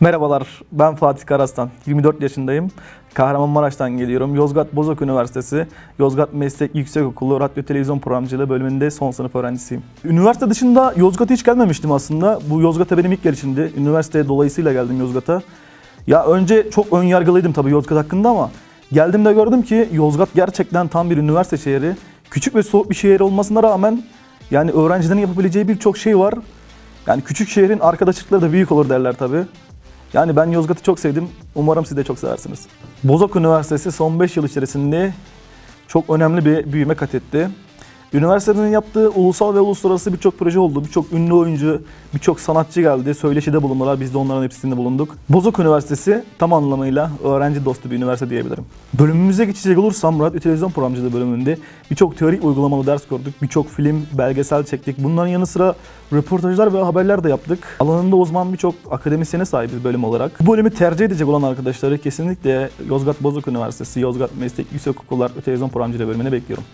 Merhabalar, ben Fatih Karaslan. 24 yaşındayım. Kahramanmaraş'tan geliyorum. Yozgat Bozok Üniversitesi, Yozgat Meslek Yüksekokulu Radyo Televizyon Programcılığı bölümünde son sınıf öğrencisiyim. Üniversite dışında Yozgat'a hiç gelmemiştim aslında. Bu Yozgat'a benim ilk gelişimdi. Üniversite dolayısıyla geldim Yozgat'a. Ya önce çok ön yargılıydım tabii Yozgat hakkında ama geldiğimde gördüm ki Yozgat gerçekten tam bir üniversite şehri. Küçük ve soğuk bir şehir olmasına rağmen yani öğrencilerin yapabileceği birçok şey var. Yani küçük şehrin arkadaşlıkları da büyük olur derler tabii. Yani ben Yozgat'ı çok sevdim. Umarım siz de çok seversiniz. Bozok Üniversitesi son 5 yıl içerisinde çok önemli bir büyüme kat etti. Üniversitenin yaptığı ulusal ve uluslararası birçok proje oldu. Birçok ünlü oyuncu, birçok sanatçı geldi. Söyleşide bulundular. Biz de onların hepsinde bulunduk. Bozok Üniversitesi tam anlamıyla öğrenci dostu bir üniversite diyebilirim. Bölümümüze geçecek olursam radyo televizyon programcılığı bölümünde birçok teorik uygulamalı ders gördük. Birçok film, belgesel çektik. Bunların yanı sıra röportajlar ve haberler de yaptık. Alanında uzman birçok akademisyene sahibiz bölüm olarak. Bu bölümü tercih edecek olan arkadaşları kesinlikle Yozgat Bozok Üniversitesi, Yozgat Meslek Yüksekokulu ve Televizyon Programcılığı bölümüne bekliyorum.